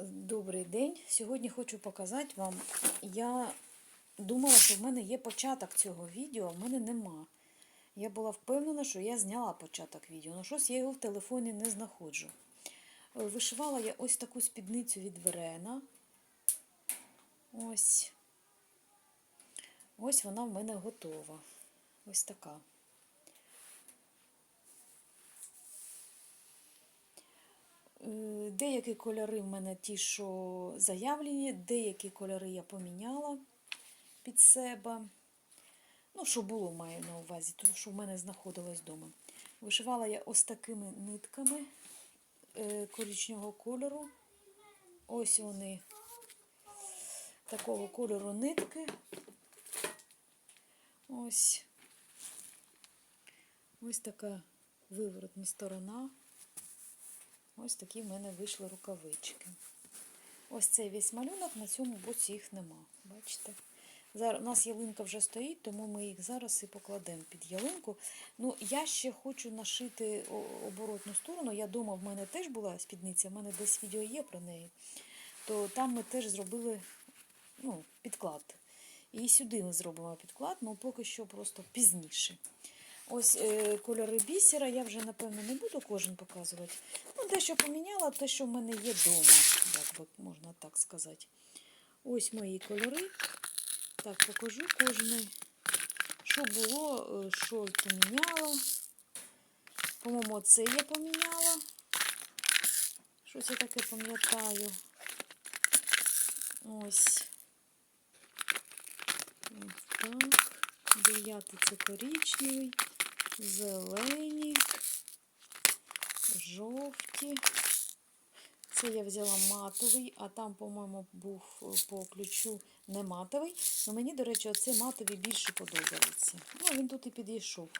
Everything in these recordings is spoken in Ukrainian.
Добрий день. Сьогодні хочу показати вам. Я думала, що в мене є початок цього відео, а в мене нема. Я була впевнена, що я зняла початок відео, але щось я його в телефоні не знаходжу. Е, Вишивала я ось таку спідницю від Верена. Ось. Ось вона в мене готова. Ось така. Е, Деякі кольори в мене ті, що заявлені, деякі кольори я поміняла під себе. Ну, що було, маю на увазі, тому що в мене знаходилось вдома. Вишивала я ось такими нитками е, коричневого кольору. Ось вони такого кольору нитки. Ось. Ось така виворотна сторона. Ось такі в мене вийшли рукавички. Ось цей весь малюнок, на цьому боці їх нема. Бачите? Зараз у нас ялинка вже стоїть, тому ми їх зараз і покладемо під ялинку. Ну, я ще хочу нашити оборотну сторону. Я дома в мене теж була спідниця, в мене десь відео є про неї. То там ми теж зробили ну, підклад. І сюди ми зробимо підклад, але поки що просто пізніше. Ось е, кольори бісера я вже, напевно, не буду кожен показувати. Ну, дещо поміняла, те, що в мене є вдома, як би можна так сказати. Ось мої кольори. Так, покажу кожний. Що було, е, що поміняла. По-моєму, це я поміняла. Щось я таке пам'ятаю. Ось. Ось так. Дев'ятий це коричневий, зелені, жовті. Це я взяла матовий, а там, по-моєму, був е, по ключу не матовий. Ну, мені, до речі, оцей матовий більше подобається. Ну, він тут і підійшов.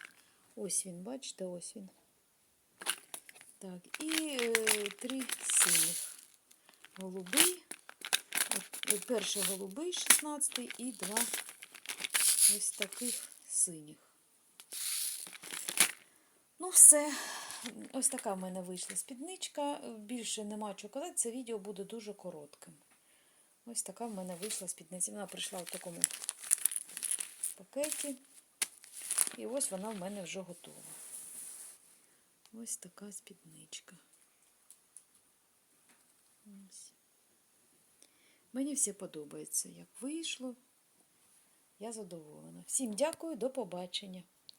Ось він, бачите, ось він. Так, і е, три синіх. Голубий. Е, перший голубий, 16 і два ось таких синіх. Ну, все. Ось така в мене вийшла спідничка. Більше нема казати, це відео буде дуже коротким. Ось така в мене вийшла спідниця. Вона прийшла в такому пакеті. І ось вона в мене вже готова. Ось така спідничка. Ось. Мені все подобається, як вийшло. Я задоволена. Всім дякую, до побачення.